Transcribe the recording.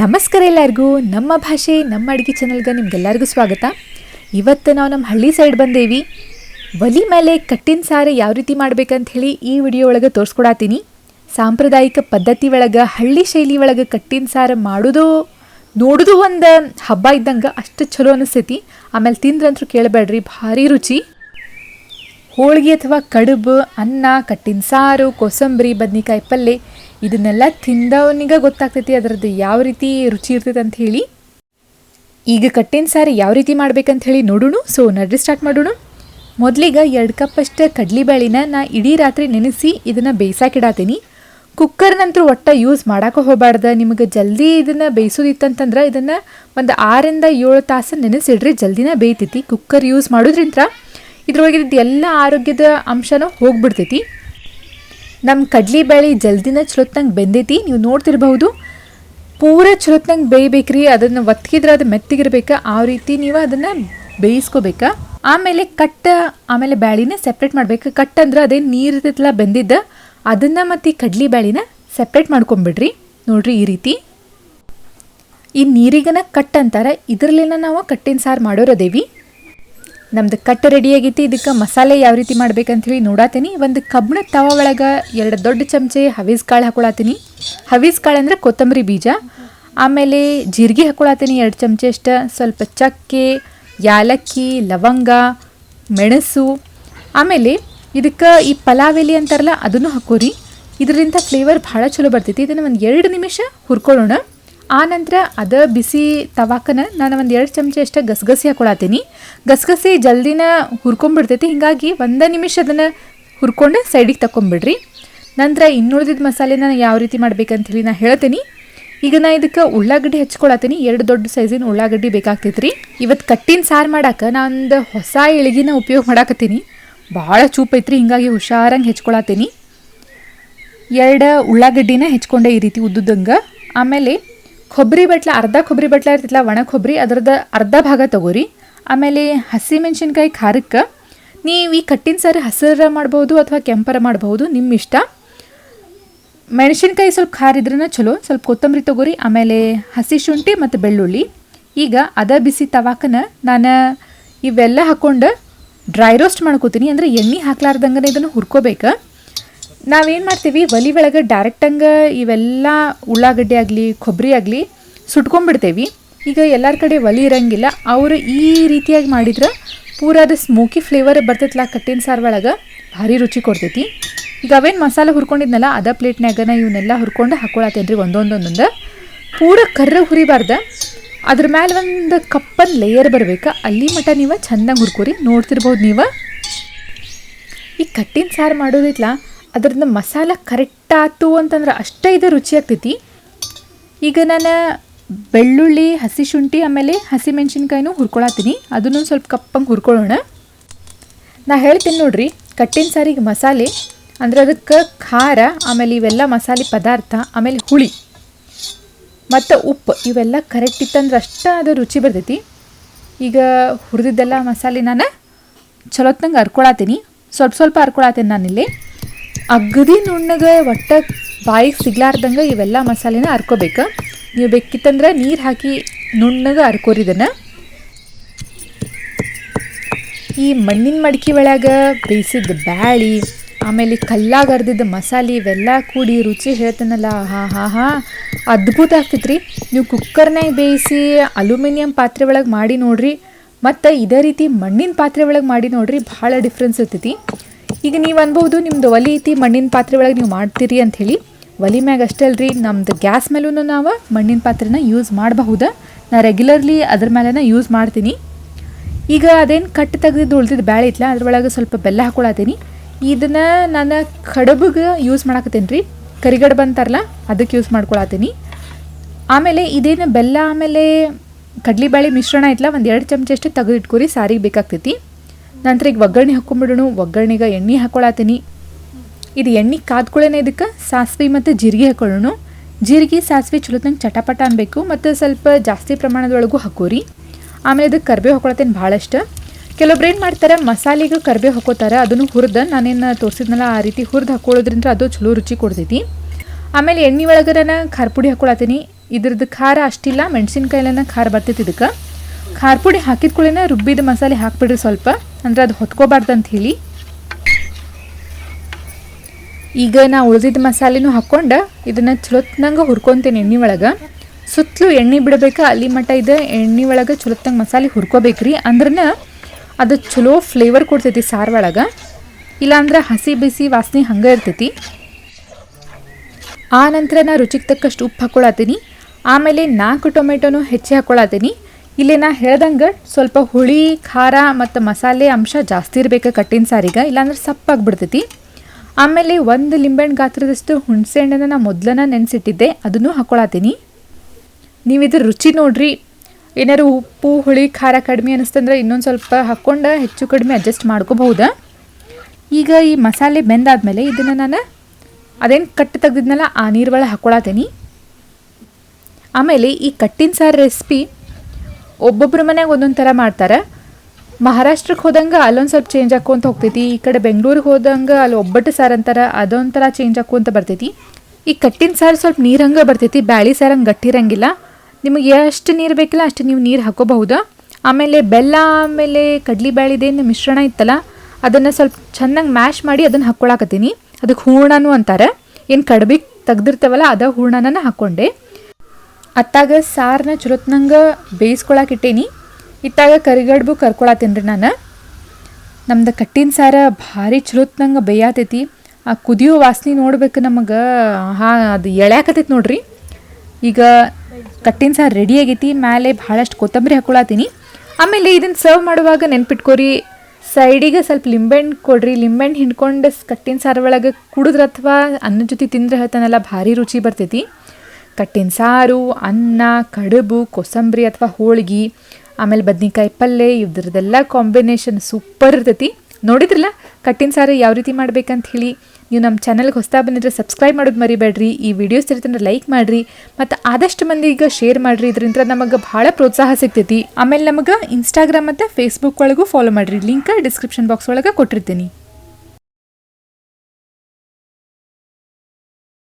ನಮಸ್ಕಾರ ಎಲ್ಲರಿಗೂ. ನಮ್ಮ ಭಾಷೆ, ನಮ್ಮ ಅಡುಗೆ ಚಾನಲ್ಗೆ ನಿಮ್ಗೆಲ್ಲರಿಗೂ ಸ್ವಾಗತ. ಇವತ್ತು ನಾವು ನಮ್ಮ ಹಳ್ಳಿ ಸೈಡ್ ಬಂದೇವಿ. ಒಲಿ ಮೇಲೆ ಕಟ್ಟಿನ ಸಾರು ಯಾವ ರೀತಿ ಮಾಡ್ಬೇಕಂತ ಹೇಳಿ ಈ ವಿಡಿಯೋ ಒಳಗೆ ತೋರಿಸ್ಕೊಡತ್ತೀನಿ ಸಾಂಪ್ರದಾಯಿಕ ಪದ್ಧತಿ ಒಳಗೆ, ಹಳ್ಳಿ ಶೈಲಿ ಒಳಗೆ ಕಟ್ಟಿನ ಸಾರು ಮಾಡೋದು, ನೋಡೋದು ಒಂದು ಹಬ್ಬ ಇದ್ದಂಗೆ ಅಷ್ಟು ಚಲೋ ಅನಿಸ್ತೈತಿ. ಆಮೇಲೆ ತಿಂದ್ರಂತೂ ಕೇಳಬೇಡ್ರಿ, ಭಾರಿ ರುಚಿ. ಹೋಳಿಗೆ ಅಥವಾ ಕಡುಬು, ಅನ್ನ, ಕಟ್ಟಿನ ಸಾರು, ಕೋಸಂಬರಿ, ಬದ್ನಿಕಾಯಿ ಪಲ್ಯ ಇದನ್ನೆಲ್ಲ ತಿಂದವನಿಗೆ ಗೊತ್ತಾಗ್ತೈತಿ. ಅದರದ್ದು ಯಾವ ರೀತಿ ರುಚಿ ಇರ್ತೈತೆ ಅಂತ ಹೇಳಿ. ಈಗ ಕಟ್ಟಿನ ಸಾರು ಯಾವ ರೀತಿ ಮಾಡ್ಬೇಕಂತ ಹೇಳಿ ನೋಡೋಣ. ಸೊ ನಡ್ರಿ ಸ್ಟಾರ್ಟ್ ಮಾಡೋಣ. ಮೊದಲಿಗೆ ಎರಡು ಕಪ್ಪಷ್ಟು ಕಡ್ಲಿಬೇಳಿನ ನಾ ಇಡೀ ರಾತ್ರಿ ನೆನೆಸಿ ಇದನ್ನು ಬೇಯಿಸಾಕಿಡಾತೀನಿ ಕುಕ್ಕರ್ನಂತೂ ಒಟ್ಟು ಯೂಸ್ ಮಾಡಕ್ಕೆ ಹೋಗಬಾರ್ದು. ನಿಮಗೆ ಜಲ್ದಿ ಇದನ್ನು ಬೇಯಿಸೋದಿತ್ತಂತಂದ್ರೆ ಇದನ್ನು ಒಂದು ಆರಿಂದ ಏಳು ತಾಸು ನೆನೆಸಿಡ್ರಿ. ಜಲ್ದಿನ ಬೇಯ್ತೈತಿ. ಕುಕ್ಕರ್ ಯೂಸ್ ಮಾಡೋದ್ರಿಂದ ಇದ್ರೊಳಗಿದ್ದು ಎಲ್ಲ ಆರೋಗ್ಯದ ಅಂಶನೂ ಹೋಗ್ಬಿಡ್ತೈತಿ. ನಮ್ಮ ಕಡ್ಲಿ ಬೇಳೆ ಜಲ್ದಿನ ಚಲೋತ್ನಂಗೆ ಬೆಂದೈತಿ, ನೀವು ನೋಡ್ತಿರ್ಬಹುದು. ಪೂರ ಚಲೋತ್ನಂಗೆ ಬೇಯ್ಬೇಕ್ರಿ, ಅದನ್ನು ಒತ್ತಿದ್ರೆ ಅದು ಮೆತ್ತಗಿರ್ಬೇಕು, ಆ ರೀತಿ ನೀವು ಅದನ್ನು ಬೇಯಿಸ್ಕೋಬೇಕು. ಆಮೇಲೆ ಕಟ್ಟ, ಆಮೇಲೆ ಬ್ಯಾಳಿನ ಸೆಪ್ರೇಟ್ ಮಾಡ್ಬೇಕು. ಕಟ್ ಅಂದ್ರೆ ಅದೇ ನೀರು ಇರ್ತೈತಲ್ಲ ಬೆಂದಿದ್ದ, ಅದನ್ನು ಮತ್ತು ಈ ಕಡ್ಲಿ ಬ್ಯಾಳಿನ ಸೆಪ್ರೇಟ್ ಮಾಡ್ಕೊಂಬಿಡ್ರಿ. ನೋಡ್ರಿ ಈ ರೀತಿ. ಈ ನೀರಿಗನ ಕಟ್ ಅಂತಾರೆ, ಇದರಲ್ಲಿನ ನಾವು ಕಟ್ಟಿನ ಸಾರು ಮಾಡೋರದೇವಿ ನಮ್ದು ಕಟ್ ರೆಡಿ ಆಗೈತಿ. ಇದಕ್ಕೆ ಮಸಾಲೆ ಯಾವ ರೀತಿ ಮಾಡ್ಬೇಕಂತ ಹೇಳಿ ನೋಡಾತೀನಿ. ಒಂದು ಕಬ್ಬಿಣದ ತವ ಒಳಗೆ ಎರಡು ದೊಡ್ಡ ಚಮಚೆ ಹವೀಸ್ ಕಾಳು ಹಾಕೊಳತ್ತೀನಿ ಹವೀಸ್ ಕಾಳು ಅಂದರೆ ಕೊತ್ತಂಬರಿ ಬೀಜ. ಆಮೇಲೆ ಜೀರಿಗೆ ಹಾಕೊಳತ್ತೀನಿ ಎರಡು ಚಮಚೆ ಅಷ್ಟು. ಸ್ವಲ್ಪ ಚಕ್ಕೆ, ಯಾಲಕ್ಕಿ, ಲವಂಗ, ಮೆಣಸು. ಆಮೇಲೆ ಇದಕ್ಕೆ ಈ ಪಲಾವ್ ಎಲೆ ಅಂತಾರಲ್ಲ, ಅದನ್ನು ಹಾಕೋರಿ. ಇದರಿಂದ ಫ್ಲೇವರ್ ಭಾಳ ಚಲೋ ಬರ್ತೈತಿ. ಇದನ್ನು ಒಂದು ಎರಡು ನಿಮಿಷ ಹುರ್ಕೊಳ್ಳೋಣ. ಆ ನಂತರ ಅದ ಬಿಸಿ ತವಾಕನ ನಾನು ಒಂದು ಎರಡು ಚಮಚ ಅಷ್ಟೇ ಗಸಗಸಿ ಹಾಕೊಳತ್ತೀನಿ ಗಸಗಸಿ ಜಲ್ದಿನ ಹುರ್ಕೊಂಡ್ಬಿಡ್ತೈತಿ, ಹೀಗಾಗಿ ಒಂದು ನಿಮಿಷ ಅದನ್ನು ಹುರ್ಕೊಂಡು ಸೈಡಿಗೆ ತಕೊಂಬಿಡ್ರಿ ನಂತರ ಇನ್ನುಳಿದಿದ್ದ ಮಸಾಲೆನ ಯಾವ ರೀತಿ ಮಾಡ್ಬೇಕಂತ ಹೇಳಿ ನಾ ಹೇಳ್ತೀನಿ. ಈಗ ನಾ ಇದಕ್ಕೆ ಉಳ್ಳಾಗಡ್ಡಿ ಹಚ್ಕೊಳತ್ತೀನಿ ಎರಡು ದೊಡ್ಡ ಸೈಜಿನ ಉಳ್ಳಾಗಡ್ಡಿ ಬೇಕಾಗ್ತೈತ್ರಿ. ಇವತ್ತು ಕಟ್ಟಿನ ಸಾರು ಮಾಡಕ್ಕೆ ನಾನೊಂದು ಹೊಸ ಇಳಿಗಿನ ಉಪಯೋಗ ಮಾಡಾಕತ್ತೀನಿ. ಭಾಳ ಚೂಪ್ ಐತ್ರಿ, ಹಿಂಗಾಗಿ ಹುಷಾರಂಗೆ ಹೆಚ್ಕೊಳತ್ತೀನಿ ಎರಡು ಉಳ್ಳಾಗಡ್ಡಿನ ಹೆಚ್ಕೊಂಡೆ ಈ ರೀತಿ ಉದ್ದುದಂಗೆ ಆಮೇಲೆ ಕೊಬ್ಬರಿ ಬಟ್ಲ, ಅರ್ಧ ಕೊಬ್ಬರಿ ಬಟ್ಲ ಇರ್ತಿತ್ತಲ್ಲ, ಒಣ ಕೊಬ್ಬರಿ, ಅದರದ್ದು ಅರ್ಧ ಭಾಗ ತಗೋರಿ. ಆಮೇಲೆ ಹಸಿ ಮೆಣಸಿನ್ಕಾಯಿ ಖಾರಕ್ಕೆ, ನೀವು ಈ ಕಟ್ಟಿನ ಸಾರು ಹಸಿರ ಮಾಡ್ಬೋದು ಅಥವಾ ಕೆಂಪರ ಮಾಡ್ಬೋದು ನಿಮ್ಮ ಇಷ್ಟ ಮೆಣಸಿನ್ಕಾಯಿ ಸ್ವಲ್ಪ ಖಾರ ಚಲೋ, ಸ್ವಲ್ಪ ಕೊತ್ತಂಬರಿ ತಗೋರಿ, ಆಮೇಲೆ ಹಸಿ ಶುಂಠಿ ಮತ್ತು ಬೆಳ್ಳುಳ್ಳಿ. ಈಗ ಅದ ಬಿಸಿ ತವಾಕನ ನಾನು ಇವೆಲ್ಲ ಹಾಕ್ಕೊಂಡು ಡ್ರೈ ರೋಸ್ಟ್ ಮಾಡ್ಕೋತೀನಿ, ಅಂದರೆ ಎಣ್ಣೆ ಹಾಕ್ಲಾರ್ದಂಗೆ ಇದನ್ನು ಹುರ್ಕೋಬೇಕು. ನಾವೇನು ಮಾಡ್ತೀವಿ? ಒಲಿ ಒಳಗೆ ಡೈರೆಕ್ಟಂಗೆ ಇವೆಲ್ಲ ಉಳ್ಳಾಗಡ್ಡೆ ಆಗಲಿ ಕೊಬ್ಬರಿ ಆಗಲಿ ಸುಟ್ಕೊಂಡ್ಬಿಡ್ತೇವಿ. ಈಗ ಎಲ್ಲರ ಕಡೆ ಒಲಿ ಇರಂಗಿಲ್ಲ. ಅವರು ಈ ರೀತಿಯಾಗಿ ಮಾಡಿದ್ರೆ ಪೂರ ಅದು ಸ್ಮೋಕಿ ಫ್ಲೇವರ್ ಬರ್ತೈತಲ್ಲ ಕಟ್ಟಿನ ಸಾರು ಒಳಗೆ. ಭಾರಿ ರುಚಿ ಕೊಡ್ತೈತಿ. ಈಗ ಅವೇನು ಮಸಾಲ ಹುರ್ಕೊಂಡಿದ್ನಲ್ಲ, ಅದ ಪ್ಲೇಟ್ನಾಗ ನಾ ಇವನ್ನೆಲ್ಲ ಹುರ್ಕೊಂಡು ಹಾಕೊಳತ್ತೇನೆ ರೀ ಒಂದೊಂದೊಂದೊಂದು. ಪೂರ ಕರ್ರ ಹುರಿಬಾರ್ದ. ಅದ್ರ ಮೇಲೆ ಒಂದು ಕಪ್ಪನ್ ಲೇಯರ್ ಬರ್ಬೇಕು. ಅಲ್ಲಿ ಮಟ ನೀವು ಚೆಂದಾಗಿ ಹುರ್ಕೋರಿ, ನೋಡ್ತಿರ್ಬೋದು ನೀವು. ಈ ಕಟ್ಟಿನ ಸಾರು ಮಾಡೋದಿತ್ಲ ಅದ್ರದ್ದು ಮಸಾಲ ಕರೆಕ್ಟ್ ಆಯ್ತು ಅಂತಂದ್ರೆ ಅಷ್ಟೇ ಇದು ರುಚಿ ಆಗ್ತೈತಿ. ಈಗ ನಾನು ಬೆಳ್ಳುಳ್ಳಿ, ಹಸಿ ಶುಂಠಿ, ಆಮೇಲೆ ಹಸಿ ಮೆಣಸಿನ್ಕಾಯಿನೂ ಹುರ್ಕೊಳತ್ತೀನಿ. ಅದನ್ನು ಸ್ವಲ್ಪ ಕಪ್ಪಂಗೆ ಹುರ್ಕೊಳ್ಳೋಣ. ನಾ ಹೇಳ್ತೀನಿ ನೋಡ್ರಿ, ಕಟ್ಟಿನ ಸಾರಿಗೆ ಮಸಾಲೆ, ಅಂದ್ರೆ ಅದಕ್ಕೆ ಖಾರ, ಆಮೇಲೆ ಇವೆಲ್ಲ ಮಸಾಲೆ ಪದಾರ್ಥ, ಆಮೇಲೆ ಹುಳಿ. ಮತ್ತು ಉಪ್ಪು, ಇವೆಲ್ಲ ಕರೆಕ್ಟ್ ಇತ್ತಂದ್ರೆ ಅಷ್ಟೇ ಅದು ರುಚಿ ಬರ್ತೈತಿ. ಈಗ ಹುರಿದಿದ್ದೆಲ್ಲ ಮಸಾಲೆ ನಾನು ಚಲೋತ್ನಂಗೆ ಹರ್ಕೊಳತ್ತೀನಿ. ಸ್ವಲ್ಪ ಸ್ವಲ್ಪ ಹರ್ಕೊಳತ್ತೀನಿ ನಾನಿಲ್ಲಿ. ಅಗದಿ ನುಣ್ಣಗೆ ಒಟ್ಟ ಬಾಯಿಗೆ ಸಿಗ್ಲಾರ್ದಂಗೆ ಇವೆಲ್ಲ ಮಸಾಲೆನ ಹರ್ಕೋಬೇಕು ನೀವು ಬೇಕಿತ್ತಂದ್ರೆ ನೀರು ಹಾಕಿ ನುಣ್ಣಗೆ ಹರ್ಕೋರಿದನ್ನು ಈ ಮಣ್ಣಿನ ಮಡಿಕೆ ಒಳಗೆ ಬೇಯಿಸಿದ ಬ್ಯಾಳಿ, ಆಮೇಲೆ ಕಲ್ಲಾಗ ಅರ್ದಿದ್ದ ಮಸಾಲೆ ಇವೆಲ್ಲ ಕೂಡಿ ರುಚಿ ಹೇಳ್ತಾನಲ್ಲ ಹಾ ಹಾ ಹಾ ಅದ್ಭುತ ಆಗ್ತೈತ್ರಿ. ನೀವು ಕುಕ್ಕರ್ನಾಗ ಬೇಯಿಸಿ ಅಲ್ಯೂಮಿನಿಯಂ ಪಾತ್ರೆ ಒಳಗೆ ಮಾಡಿ ನೋಡ್ರಿ. ಮತ್ತು ಇದೇ ರೀತಿ ಮಣ್ಣಿನ ಪಾತ್ರೆ ಒಳಗೆ ಮಾಡಿ ನೋಡ್ರಿ ಭಾಳ ಡಿಫ್ರೆನ್ಸ್ ಇರ್ತೈತಿ. ಈಗ ನೀವು ಅನ್ಬೋದು ನಿಮ್ದು ಒಲಿ ಐತಿ, ಮಣ್ಣಿನ ಪಾತ್ರೆ ಒಳಗೆ ನೀವು ಮಾಡ್ತೀರಿ ಅಂಥೇಳಿ. ಒಲಿ ಮ್ಯಾಗ ಅಷ್ಟೇ ಅಲ್ರಿ, ನಮ್ದು ಗ್ಯಾಸ್ ಮೇಲೂ ನಾವು ಮಣ್ಣಿನ ಪಾತ್ರೆನ ಯೂಸ್ ಮಾಡಬಹುದಾ. ನಾ ರೆಗ್ಯುಲರ್ಲಿ ಅದ್ರ ಮೇಲೆನ ಯೂಸ್ ಮಾಡ್ತೀನಿ. ಈಗ ಅದೇನು ಕಟ್ಟು ತೆಗೆದಿದ್ದು ಉಳ್ದಿದ್ದು ಬ್ಯಾಳೆ ಐತ್ಲ ಅದ್ರೊಳಗೆ ಸ್ವಲ್ಪ ಬೆಲ್ಲ ಹಾಕೊಳತ್ತೀನಿ. ಇದನ್ನು ನಾನು ಕಡಬಿಗೆ ಯೂಸ್ ಮಾಡಾಕತ್ತೀನಿ ರೀ ಕರಿಗಡುಬು ಅಂತಾರಲ್ಲ ಅದಕ್ಕೆ ಯೂಸ್ ಮಾಡ್ಕೊಳತ್ತೀನಿ. ಆಮೇಲೆ ಇದೇನು ಬೆಲ್ಲ ಆಮೇಲೆ ಕಡ್ಲಿಬೇಳೆ ಮಿಶ್ರಣ ಐತ್ಲ, ಒಂದು ಎರಡು ಚಮಚ ಅಷ್ಟು ತೆಗೆದಿಟ್ಕೊರಿ, ಸಾರಿಗೆ ಬೇಕಾಗ್ತೈತಿ. ನಂತರ ಈಗ ಒಗ್ಗರಣೆ ಹಾಕ್ಕೊಂಬಿಡೋಣ. ಒಗ್ಗರಣೆಗೆ ಎಣ್ಣೆ ಹಾಕೊಳತ್ತೀನಿ. ಇದು ಎಣ್ಣೆ ಕಾದ್ಕೊಳ್ಳೇನೆ ಇದಕ್ಕೆ. ಸಾಸಿವೆ ಮತ್ತು ಜೀರಿಗೆ ಹಾಕೊಳ್ಳೋಣ. ಜೀರಿಗೆ, ಸಾಸಿವೆ ಚಲೋತ್ನಂಗೆ ಚಟಪಟ ಅನ್ಬೇಕು. ಮತ್ತು ಸ್ವಲ್ಪ ಜಾಸ್ತಿ ಪ್ರಮಾಣದೊಳಗೂ ಹಾಕೋರಿ. ಆಮೇಲೆ ಇದಕ್ಕೆ ಕರ್ಬೇವು ಹಾಕೊಳತ್ತೇನೆ ಭಾಳಷ್ಟು. ಕೆಲವೊಬ್ರು ಏನು ಮಾಡ್ತಾರೆ, ಮಸಾಲೆಗೆ ಕರ್ಬೇವು ಹಾಕೋತಾರೆ. ಅದನ್ನು ಹುರಿದು ನಾನೇನು ತೋರಿಸಿದ್ನಲ್ಲ, ಆ ರೀತಿ ಹುರಿದು ಹಾಕೊಳ್ಳೋದ್ರಿಂದ ಅದು ಚಲೋ ರುಚಿ ಕೊಡ್ತೈತಿ. ಆಮೇಲೆ ಎಣ್ಣೆ ಒಳಗೆ ನಾನು ಖಾರ ಪುಡಿ ಹಾಕೊಳತ್ತೀನಿ. ಇದ್ರದ್ದು ಖಾರ ಅಷ್ಟಿಲ್ಲ, ಮೆಣಸಿನ್ಕಾಯಿಲನ ಖಾರ ಬರ್ತೈತಿ ಇದಕ್ಕೆ. ಖಾರ ಪುಡಿ ಹಾಕಿದ ಕೂಡಲೇ ರುಬ್ಬಿದ ಮಸಾಲೆ ಹಾಕ್ಬಿಡ್ರಿ ಸ್ವಲ್ಪ. ಅಂದ್ರೆ ಅದು ಹೊತ್ಕೋಬಾರ್ದು ಅಂತ ಹೇಳಿ ಈಗ ನಾ ಉಳಿದಿದ್ದ ಮಸಾಲೆನೂ ಹಾಕ್ಕೊಂಡು ಇದನ್ನು ಚಲೋತ್ನಂಗೆ ಹುರ್ಕೊತೀನಿ ಎಣ್ಣೆ ಒಳಗೆ. ಸುತ್ತಲೂ ಎಣ್ಣೆ ಬಿಡಬೇಕು, ಅಲ್ಲಿ ಮಟ್ಟ ಇದೆ ಎಣ್ಣೆ ಒಳಗೆ ಚಲೋತ್ನಂಗೆ ಮಸಾಲೆ ಹುರ್ಕೋಬೇಕ್ರಿ. ಅಂದ್ರನ ಅದು ಚಲೋ ಫ್ಲೇವರ್ ಕೊಡ್ತೈತಿ ಸಾರು ಒಳಗೆ. ಇಲ್ಲಾಂದ್ರೆ ಹಸಿ ಬಿಸಿ ವಾಸನೆ ಹಂಗೆ ಇರ್ತೈತಿ. ಆ ನಂತರ ನಾ ರುಚಿಗೆ ತಕ್ಕಷ್ಟು ಉಪ್ಪು ಹಾಕ್ಕೊಳತ್ತೀನಿ ಆಮೇಲೆ ನಾಲ್ಕು ಟೊಮೆಟೊನೂ ಹೆಚ್ಚಿ ಹಾಕ್ಕೊಳತ್ತೀನಿ ಇಲ್ಲಿ ನಾ ಹೇಳ್ದಂಗೆ ಸ್ವಲ್ಪ ಹುಳಿ, ಖಾರ ಮತ್ತು ಮಸಾಲೆ ಅಂಶ ಜಾಸ್ತಿ ಇರಬೇಕು ಕಟ್ಟಿನ ಸಾರಿಗೆ, ಇಲ್ಲಾಂದ್ರೆ ಸಪ್ಪಾಗ್ಬಿಡ್ತೈತಿ. ಆಮೇಲೆ ಒಂದು ಲಿಂಬೆಹಣ್ಣು ಗಾತ್ರದಷ್ಟು ಹುಣಸೆ ಹಣ್ಣನ್ನು ನಾ ಮೊದಲನ ನೆನೆಸಿಟ್ಟಿದ್ದೆ, ಅದನ್ನು ಹಾಕೊಳತ್ತೀನಿ ನೀವು ಇದ್ರ ರುಚಿ ನೋಡ್ರಿ. ಏನಾದ್ರು ಉಪ್ಪು, ಹುಳಿ, ಖಾರ ಕಡಿಮೆ ಅನಿಸ್ತಂದ್ರೆ ಇನ್ನೊಂದು ಸ್ವಲ್ಪ ಹಾಕ್ಕೊಂಡು ಹೆಚ್ಚು ಕಡಿಮೆ ಅಡ್ಜಸ್ಟ್ ಮಾಡ್ಕೋಬಹುದಾ. ಈಗ ಈ ಮಸಾಲೆ ಬೆಂದಾದ್ಮೇಲೆ ಇದನ್ನು ನಾನು ಅದೇನು ಕಟ್ಟು ತೆಗ್ದಿದ್ನಲ್ಲ, ಆ ನೀರು ಒಳಗೆ ಹಾಕ್ಕೊಳತ್ತೀನಿ ಆಮೇಲೆ ಈ ಕಟ್ಟಿನ ಸಾರು ರೆಸಿಪಿ ಒಬ್ಬೊಬ್ಬರ ಮನೆಗೆ ಒಂದೊಂದು ಥರ ಮಾಡ್ತಾರೆ. ಮಹಾರಾಷ್ಟ್ರಕ್ಕೆ ಹೋದಂಗೆ ಅಲ್ಲೊಂದು ಸ್ವಲ್ಪ ಚೇಂಜ್ ಹಾಕ್ಕೊಂತ ಹೋಗ್ತೈತಿ. ಈ ಕಡೆ ಬೆಂಗಳೂರಿಗೆ ಹೋದಂಗೆ ಅಲ್ಲಿ ಒಬ್ಬಟ್ಟು ಸಾರು ಅಂತಾರೆ ಅದೊಂಥರ ಚೇಂಜ್ ಹಾಕ್ಕೊಂತ ಬರ್ತೈತಿ. ಈ ಕಟ್ಟಿನ ಸಾರು ಸ್ವಲ್ಪ ನೀರು ಹಂಗೆ ಬರ್ತೈತಿ, ಬ್ಯಾಳಿ ಸಾರು ಹಂಗೆ ಗಟ್ಟಿರಂಗಿಲ್ಲ ನಿಮಗೆ ಎಷ್ಟು ನೀರು ಬೇಕಿಲ್ಲ ಅಷ್ಟು ನೀವು ನೀರು ಹಾಕೋಬಹುದು. ಆಮೇಲೆ ಬೆಲ್ಲ, ಆಮೇಲೆ ಕಡ್ಲಿ ಬ್ಯಾಳಿದೇನು ಮಿಶ್ರಣ ಇತ್ತಲ್ಲ, ಅದನ್ನು ಸ್ವಲ್ಪ ಚೆನ್ನಾಗಿ ಮ್ಯಾಶ್ ಮಾಡಿ ಅದನ್ನು ಹಾಕ್ಕೊಳಕತ್ತೀನಿ ಅದಕ್ಕೆ ಹೂರ್ಣನೂ ಅಂತಾರೆ. ಏನು ಕಡ್ಬಿಗೆ ತೆಗ್ದಿರ್ತೇವಲ್ಲ ಅದ ಹೂರ್ಣನ ಹಾಕ್ಕೊಂಡೆ ಅತ್ತಾಗ ಸಾರನ್ನ ಚಲೋತ್ನಂಗೆ ಬೇಯಿಸ್ಕೊಳಕ್ಕೆ ಇಟ್ಟೇನಿ. ಇತ್ತಾಗ ಕರಿಗಡ್ಬು ಕರ್ಕೊಳತ್ತೀನಿ ರೀ ನಾನು. ನಮ್ದು ಕಟ್ಟಿನ ಸಾರ ಭಾರಿ ಚಲೋತ್ನಂಗೆ ಬೇಯಾತೈತಿ. ಆ ಕುದಿಯೋ ವಾಸನೆ ನೋಡ್ಬೇಕು ನಮಗೆ. ಹಾ, ಅದು ಎಳ್ಯಾಕತೈತಿ ನೋಡ್ರಿ. ಈಗ ಕಟ್ಟಿನ ಸಾರು ರೆಡಿ ಆಗೈತಿ. ಮೇಲೆ ಭಾಳಷ್ಟು ಕೊತ್ತಂಬರಿ ಹಾಕ್ಕೊಳತ್ತೀನಿ ಆಮೇಲೆ ಇದನ್ನು ಸರ್ವ್ ಮಾಡುವಾಗ ನೆನ್ಪಿಟ್ಕೋರಿ. ಸೈಡಿಗೆ ಸ್ವಲ್ಪ ಲಿಂಬೆಹಣ್ಣು ಕೊಡ್ರಿ. ಲಿಂಬೆಹಣ್ಣು ಹಿಂಡ್ಕೊಂಡು ಕಟ್ಟಿನ ಸಾರು ಒಳಗೆ ಕುಡಿದ್ರೆ ಅಥವಾ ಅನ್ನದ ಜೊತೆ ತಿಂದ್ರೆ ಹೇಳ್ತಾನಲ್ಲ, ಭಾರಿ ರುಚಿ ಬರ್ತೈತಿ. ಕಟ್ಟಿನ ಸಾರು, ಅನ್ನ, ಕಡುಬು, ಕೊಸಂಬರಿ ಅಥವಾ ಹೋಳಿಗೆ, ಆಮೇಲೆ ಬದ್ನಿಕಾಯಿ ಪಲ್ಯ ಇದ್ರದ್ದೆಲ್ಲ ಕಾಂಬಿನೇಷನ್ ಸೂಪರ್ ಇರ್ತೈತಿ. ನೋಡಿದ್ರಲ್ಲ? ಕಟ್ಟಿನ ಸಾರು ಯಾವ ರೀತಿ ಮಾಡ್ಬೇಕಂತ ಹೇಳಿ. ನೀವು ನಮ್ಮ ಚಾನಲ್ಗೆ ಹೊಸ್ತಾ ಬಂದಿದ್ರೆ ಸಬ್ಸ್ಕ್ರೈಬ್ ಮಾಡೋದು ಮರಿಬೇಡ್ರಿ. ಈ ವಿಡಿಯೋಸ್ ಇರ್ತಂದ್ರೆ ಲೈಕ್ ಮಾಡಿರಿ. ಮತ್ತು ಆದಷ್ಟು ಮಂದಿಗೆ ಶೇರ್ ಮಾಡಿರಿ. ಇದರಿಂದ ನಮಗೆ ಭಾಳ ಪ್ರೋತ್ಸಾಹ ಸಿಗ್ತೈತಿ. ಆಮೇಲೆ ನಮಗೆ ಇನ್ಸ್ಟಾಗ್ರಾಮ್ ಮತ್ತು ಫೇಸ್ಬುಕ್ ಒಳಗೂ ಫಾಲೋ ಮಾಡಿರಿ. ಲಿಂಕ್ ಡಿಸ್ಕ್ರಿಪ್ಷನ್ ಬಾಕ್ಸ್ ಒಳಗೆ ಕೊಟ್ಟಿರ್ತೀನಿ.